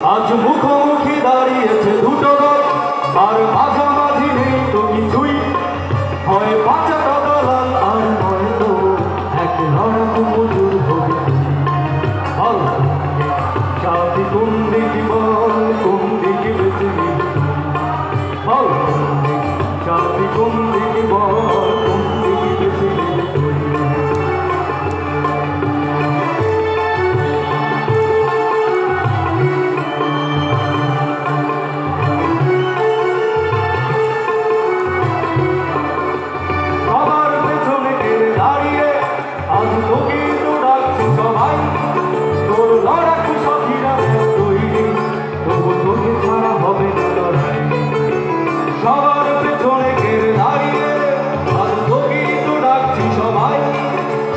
আজ মুখোমুখি দাঁড়িয়েছে দুটো দল আর সবার পেছনে কেড়ে দাঁড়িয়ে আর তোকে তো ডাকছি সবাই।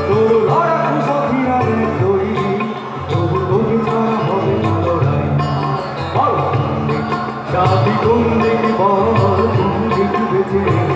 তোর লড়াকু সাথীরা তৈরি তবু তোকে ছাড়া হবে না লড়াই। জাতি কোন দিকে বল কোন দিকে বেঁচে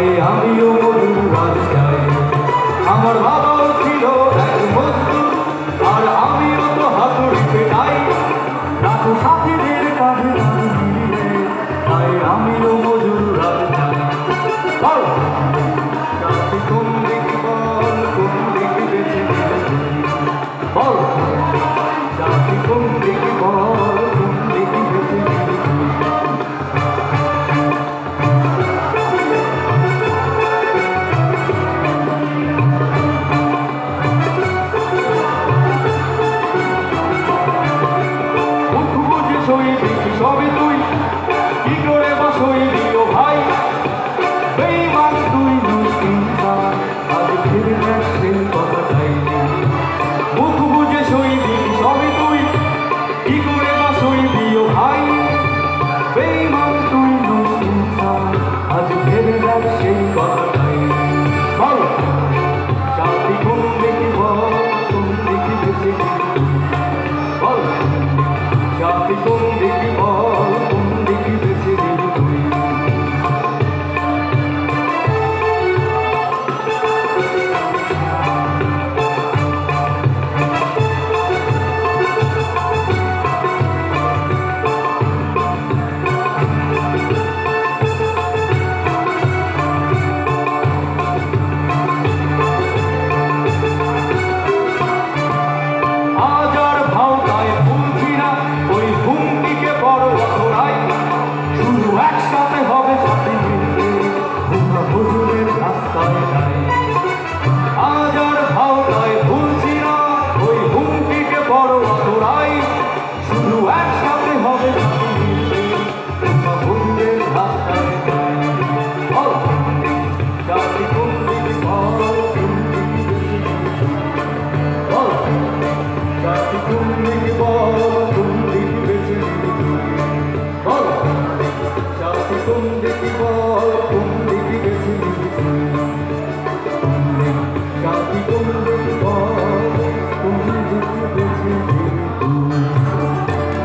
তাই আমিও